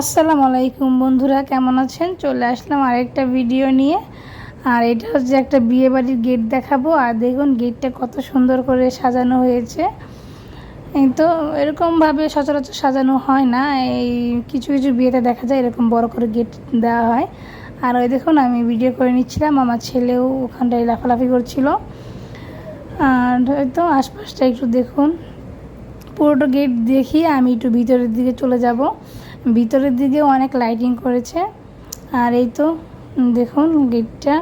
আসসালামু আলাইকুম বন্ধুরা, কেমন আছেন? চলে আসলাম আরেকটা ভিডিও নিয়ে। আর এটা হচ্ছে একটা বিয়ে বাড়ির গেট দেখাবো। আর দেখুন গেটটা কত সুন্দর করে সাজানো হয়েছে। তো, এরকমভাবে সচরাচর সাজানো হয় না। এই কিছু কিছু বিয়েতে দেখা যায় এরকম বড় করে গেট দেওয়া হয়। আর ওই দেখুন, আমি ভিডিও করে নিচ্ছিলাম। আমার ছেলেও ওখানটায় লাফালাফি করছিল। আর হয়তো আশপাশটা একটু দেখুন। পুরোটা গেট দেখিয়ে আমি একটু ভিতরের দিকে চলে যাব। ভিতরের দিকেও অনেক লাইটিং করেছে। আর এই তো দেখুন গেটটা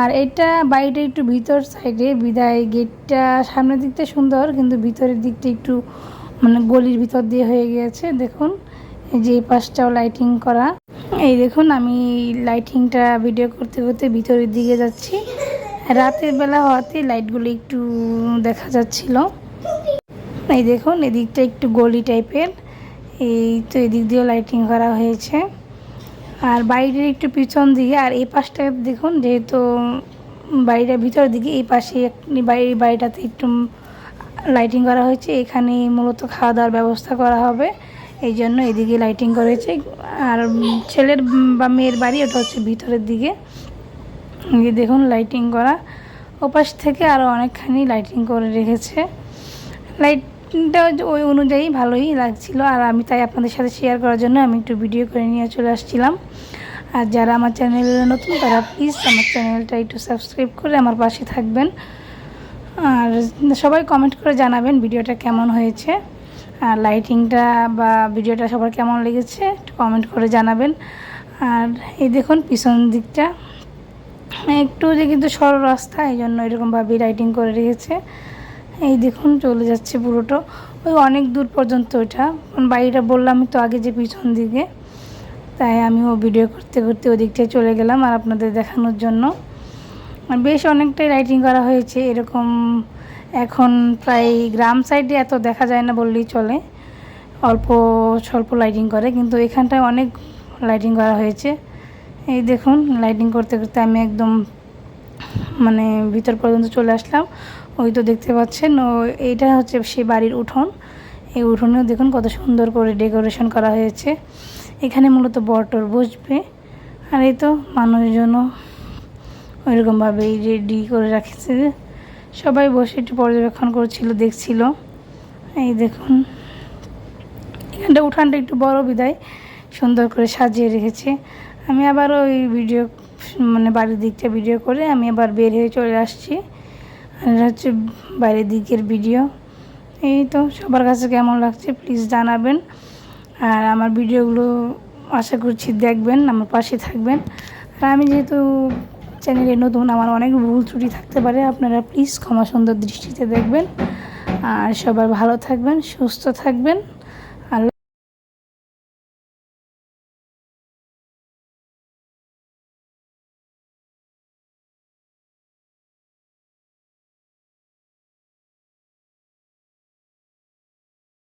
আর এটা বাড়িটা একটু ভিতর সাইডে বিদায় গেটটা সামনের দিকটা সুন্দর, কিন্তু ভিতরের দিকটা একটু মানে গলির ভিতর দিয়ে হয়ে গিয়েছে দেখুন, এই যে পাশটাও লাইটিং করা। এই দেখুন, আমি লাইটিংটা ভিডিও করতে করতে ভিতরের দিকে যাচ্ছি। রাতের বেলা হওয়াতে লাইটগুলো একটু দেখা যাচ্ছিল। এই দেখুন, এদিকটা একটু গলি টাইপের এই তো এদিক দিয়েও লাইটিং করা হয়েছে। আর বাড়িটার একটু পিছন দিকে, আর এই পাশটা দেখুন, যেহেতু বাড়িটার ভিতরের দিকে, এই পাশে বাড়ি বাড়িটাতে একটু লাইটিং করা হয়েছে। এখানে মূলত খাওয়া দাওয়ার ব্যবস্থা করা হবে। এই জন্য এদিকে লাইটিং করেছে আর ছেলের বা মেয়ের বাড়ি, ওটা হচ্ছে ভিতরের দিকে। দেখুন লাইটিং করা। ওপাশ থেকে আরও অনেকখানি লাইটিং করে রেখেছে। লাইটটা ওই অনুযায়ী ভালোই লাগছিল। আর আমি তাই আপনাদের সাথে শেয়ার করার জন্য আমি একটু ভিডিও করে নিয়ে চলে আসছিলাম। আর যারা আমার চ্যানেলে নতুন, তারা প্লিজ আমার চ্যানেলটা একটু সাবস্ক্রাইব করে আমার পাশে থাকবেন। আর সবাই কমেন্ট করে জানাবেন ভিডিওটা কেমন হয়েছে। আর লাইটিংটা বা ভিডিওটা সবার কেমন লেগেছে, একটু কমেন্ট করে জানাবেন। আর এই দেখুন পিছন দিকটা। একটু যে কিন্তু সরল রাস্তা এই জন্য এরকমভাবে লাইটিং করে রেখেছে। এই দেখুন চলে যাচ্ছে পুরোটা। ওই অনেক দূর পর্যন্ত ওইটা বাড়িটা বললাম তো আগে যে পিছন দিকে। তাই আমিও ভিডিও করতে করতে ওই দিকটায় চলে গেলাম আর আপনাদের দেখানোর জন্য। বেশ অনেকটাই লাইটিং করা হয়েছে। এরকম এখন প্রায় গ্রাম সাইডে এত দেখা যায় না বললেই চলে। অল্প স্বল্প লাইটিং করে। কিন্তু এখানটায় অনেক লাইটিং করা হয়েছে। এই দেখুন লাইটিং করতে করতে আমি একদম মানে ভিতর পর্যন্ত চলে আসলাম। ওই তো দেখতে পাচ্ছেন, ও এইটা হচ্ছে সেই বাড়ির উঠোন। এই উঠোনেও দেখুন কত সুন্দর করে ডেকোরেশন করা হয়েছে। এখানে মূলত বটর বসবে। আর এই তো মানুষজনও ওইরকমভাবেই রেডি করে রাখেছে। সবাই বসে একটু পর্যবেক্ষণ করছিল, দেখছিল। এই দেখুন, এখানটা উঠানটা একটু বড় বিদায় সুন্দর করে সাজিয়ে রেখেছে। আমি আবার ওই ভিডিও মানে বাড়ির দিকটা ভিডিও করে আমি আবার বের হয়ে চলে আসছি। আর হচ্ছে বাইরের দিকের ভিডিও এই তো, সবার কাছে কেমন লাগছে প্লিজ জানাবেন। আর আমার ভিডিওগুলো আশা করছি দেখবেন, আমার পাশে থাকবেন। আর আমি যেহেতু চ্যানেলে নতুন, আমার অনেক ভুল ত্রুটি থাকতে পারে, আপনারা প্লিজ ক্ষমা সুন্দর দৃষ্টিতে দেখবেন। আর সবার ভালো থাকবেন, সুস্থ থাকবেন।